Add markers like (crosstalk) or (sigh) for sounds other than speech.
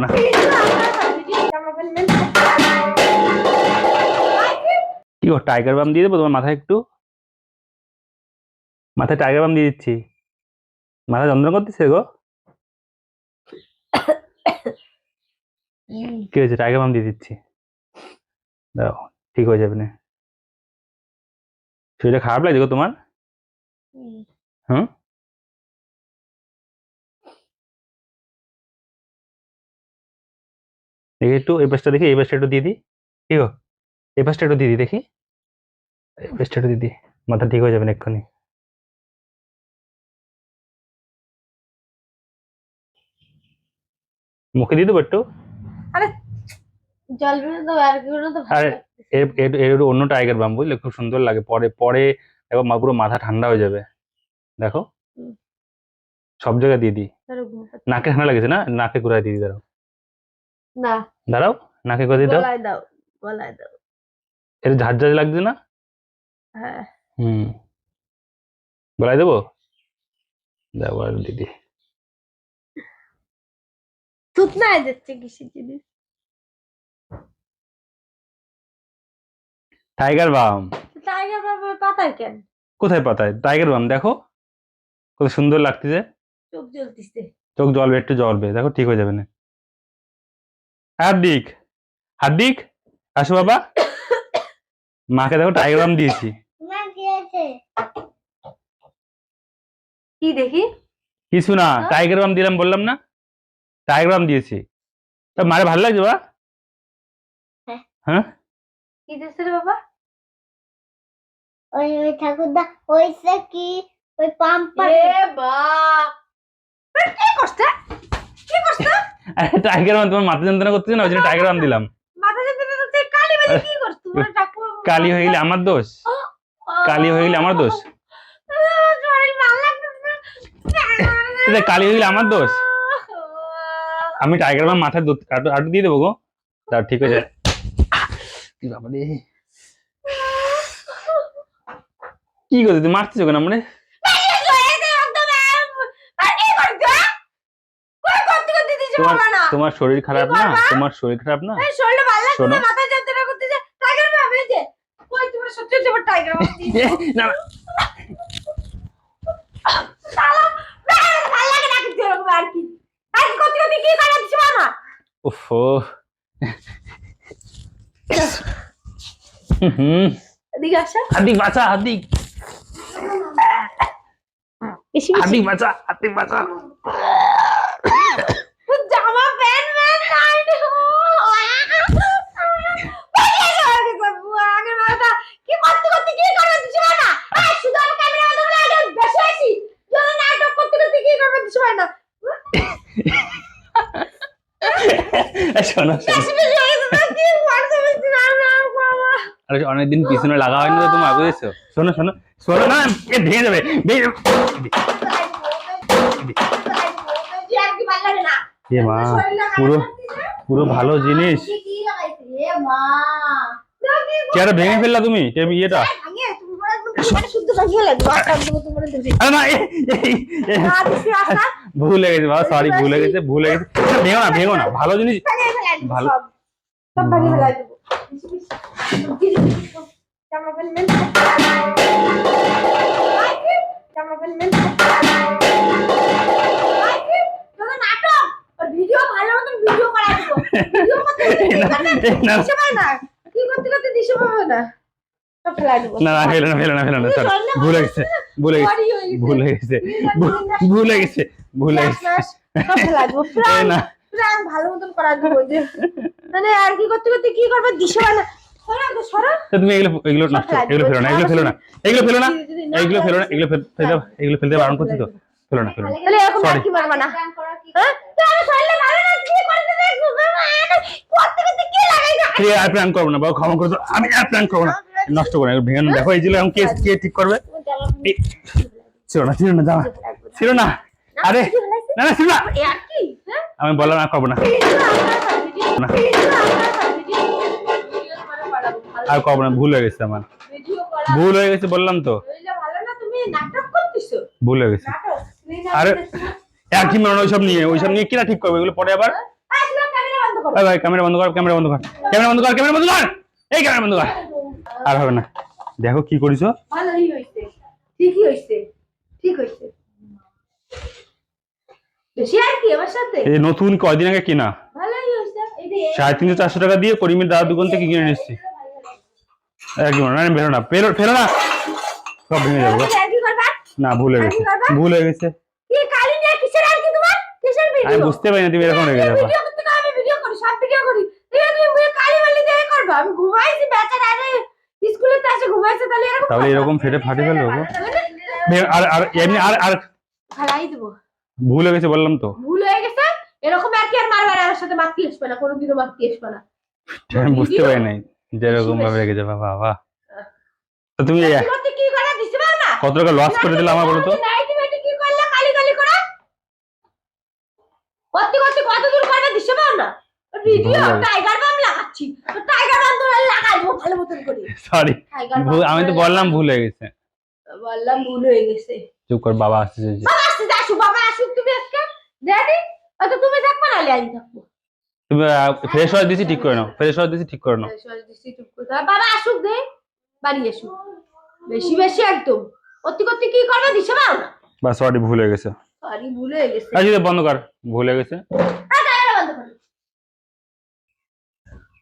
না। কি গো টাইগার বাম দিয়ে দেবো তোমার মাথায় একটু? মাথায় টাইগার বাম দিয়ে দিচ্ছি। মাথা যন্ত্রণা করতেছে গো? কি হয়েছে? টাইগার বাম দিয়ে দিচ্ছি। দাও ঠিক হয়ে যাবে না। শরীরটা খারাপ লাগছে গো তোমার? হুম? একটু এই পাশটা দেখি এই পাশটা একটু দিয়ে দিই। কি গো? এই পাশটা একটু দিয়ে দিই দেখি। এই পাশটা একটু দিয়ে দিই মাথা ঠিক হয়ে যাবে না এক্ষুনি। মুখে দিয়ে দেবো একটু? আর এর অন্য টাইগার বাম বুঝলে? খুব সুন্দর লাগে। পরে পরে মা- পুরো মাথা ঠান্ডা হয়ে যাবে। দেখো? সব জায়গায় দিয়ে দিই। নাকে ঠান্ডা লাগেছে না? নাকে ঘুরাই দিয়ে দিই দাঁড়াও। না। দাঁড়াও নাকে ঘুরাই দাও। গলায় দাও গলায় দাও। ঝাঁঝ লাগছে না? হ্যাঁ। হুম। বলাই দেবো? আর দিদি। থুতনায় যাচ্ছে কিসের জিনিস? টাইগার বাম টাইগার বাবার পাতায় কেন? কোথায় পাতায়? টাইগার বাম দেখো। কত সুন্দর লাগতেছে। চোখ জ্বলতিছে। চোখ জ্বলবে একটু জ্বলবে দেখো ঠিক হয়ে যাবে না। হার্দিক হার্দিক আসো বাবা। মাকে দেখো টাইগ্রাম দিয়েছি। কি দেখি? কিছু না টাইগার বাম দিলাম বললাম না। টাইগার বাম দিয়েছি। তা মারে ভালো লাগছে বা? হ্যাঁ। হ্যাঁ? কি বাবা? ওই ওই ঠাকুরদা ওইসে কি? ওই এ বা। কি করছে কি করছে? আরে টাইগার বাম তোমার মাথা যন্ত্রণা করতেছে না ওই জন্য টাইগার বাম দিলাম। মাথা যন্ত্রণা করছে কালি বালি কি করছ? তোমার (laughs) ডাকু কালি হয়ে গেলে আমার দোষ? কালি হয়ে গেলে আমার দোষ? এটা কালি হয়ে গেলে আমার দোষ? আমি টাইগার বাম মাথায় আটু দিয়ে দেবো গো। তার ঠিক হয়ে যায় কি বাবা রে কি তুই? মারতেছো কেন মানে তোমার তোমার শরীর খারাপ না? তোমার শরীর খারাপ না? শোনো। (laughs) এ, না। না, উফ ও। হুম বাঁচা হাদিক বাঁচা হাদিক বাঁচা জামা প্যান্ট ম্যান নাই আগের মাথা কি করতে করতে কি করবে দিছো না এই শুধু আমার ক্যামেরা বন্ধ করে আগে বসে আছি যদি নাটক করতে করতে কি করবে দিছো না এ, শোনো কি আরে অনেকদিন পিছনে লাগা হয়নি তো তোমার বুঝেছ? শোনো শোনো শোনো না এ ভেঙে যাবে কি এ মা পুরো পুরো ভালো জিনিস। কি চেয়ারটা ভেঙে ফেললা তুমি ইয়েটা? আর না। ভুল হয়ে গেছে বাবা সরি ভুল হয়ে গেছে ভুল হয়ে গেছে ভেঙো না ভেঙো না ভালো জিনিস ভালো। না, না না না না ফেলো না ফেলো না ফেলো না sorry, ভুল হয়ে গেছে ভুল গেছে। ভুল গেছে ভুল- ভুল গেছে ভুল হয়ে (laughs) ভালো মতন করা যে মানে আর কি করতে করতে কি করবে দিশে না তুমি এগুলো এগুলো নষ্ট এগুলো ফেলো না এগুলো ফেলো না। এগুলো ফেলো না। এগুলো ফেলো না এগুলো ফেল- ফেলতে এগুলো ফেলতে বারণ করছি তো ফেলো না ফেলো না। তাহলে এরকম আর কি মারবা না। হ্যাঁ? তো আমি শরীরে ভালো না কি করতে দেখছ করতে করতে কি লাগাই না? ঠিক আর প্ল্যান করব না বাবা ক্ষমা করে দাও। আমি আর প্ল্যান করব না। নষ্ট করব না ভেঙে দেখো। এই জিনিস কে কে ঠিক করবে? ছিল না ছিল না জামা। ছিল না। আরে না না না হ্যাঁ আমি বললাম আর করব না না। আর করব না ভুল হয়ে গেছে আমার ভুল হয়ে গেছে বললাম তো ভালো না হয়ে গেছে আরে একই মেরোনো ওইসব নিয়ে ওইসব নিয়ে কিনা ঠিক করবে এগুলো পরে আবার ভাই ক্যামেরা বন্ধ কর ক্যামেরা বন্ধ কর ক্যামেরা বন্ধ কর ক্যামেরা বন্ধ কর এই ক্যামেরা বন্ধ কর আর হবে না দেখো কি করিছো ভালোই হইছে ঠিকই হইছে ঠিক হইছে বেশি আর কি আমার সাথে এই নতুন কয়দিন আগে কিনা? সাড়ে তিনশো চারশো টাকা দিয়ে করিমের দাদা দোকান থেকে কিনে নিচ্ছি একদম না বেরো না ফেরো ফেরো না। সব ভেঙে যাব। না ভুল হয়ে গেছে। ভুল হয়ে গেছে। আমি বুঝতে পারি না তুমি এরকম রেগে যাব। তাহলে এরকম ফেটে ফাটে ফেলব। ভে- আর আর এমনি আর আর দেবো। ভুল হয়ে গেছে বললাম তো। ভুল হয়ে গেছে? এরকম আর কি আর মারবার আমার সাথে মারতে আসবে না কোনোদিনও মারতে আসবে না। আমি বুঝতে পারি নাই যে এরকম ভাবে রেগে যাবে বাবা তো তুমি কি করে? দিতে পারো না? কত টাকা লস করে দিলে আমার বলো তো? নাইটি মাইটি কি করলে? কালি কালি করে? করতে করতে কত দূর করবে দিতে পারো না। ভিডিও টাইগার বাম লাগাচ্ছি। তো টাইগার বাম ধরে লাগাইবো ভালো মতন করে। সরি আমি তো বললাম ভুল হয়ে গেছে। বললাম ভুল হয়ে গেছে। চুপ কর বাবা আসছে বাবা আসতে আসু বাবা। আসুক তুমি আজকে রেডি হয়তো তুমি থাকবে না আমি থাকব। তুমি ফ্রেশ হয়ে দিছি ঠিক করে নাও ফ্রেশ হয়ে দিছি ঠিক করে নাও। ফ্রেশ দৃষ্টি দিছি। বাবা আসুক দে বাড়ি আসুক। বেশি বেশি একদম। অতি করতে কি করবে দিছে না বা সরি ভুল হয়ে গেছে। সরি ভুল হয়ে গেছে। আচ্ছা বন্ধ কর ভুল হয়ে গেছে।